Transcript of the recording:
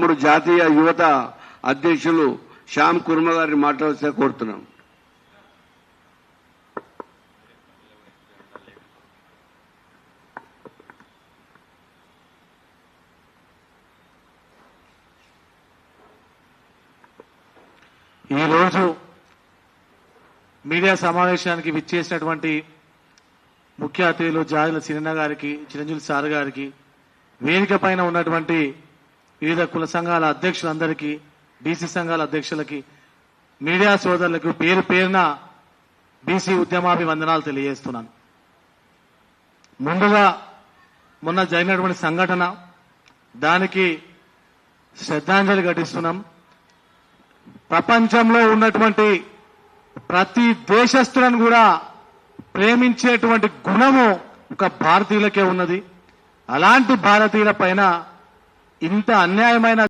మూడు జాతీయ యువత అధ్యక్షులు శ్యామ్ కుర్మ గారిని మాట్లాడాల్సిన కోరుతున్నాం. ఈరోజు మీడియా సమావేశానికి విచ్చేసినటువంటి ముఖ్య అతిథులు జాజుల సినిమా గారికి చిరంజీవి సార్ గారికి వేదిక పైన ఉన్నటువంటి వివిధ కుల సంఘాల అధ్యక్షులందరికీ బీసీ సంఘాల అధ్యక్షులకి మీడియా సోదరులకు పేరు పేరున బీసీ ఉద్యమాభివందనాలు తెలియజేస్తున్నాను. ముందుగా మొన్న జరిగినటువంటి సంఘటన దానికి శ్రద్ధాంజలి ఘటిస్తున్నాం. ప్రపంచంలో ఉన్నటువంటి ప్రతి దేశస్తులను కూడా ప్రేమించేటువంటి గుణము ఒక భారతీయులకే ఉన్నది. అలాంటి భారతీయుల పైన ఇంత అన్యాయమైన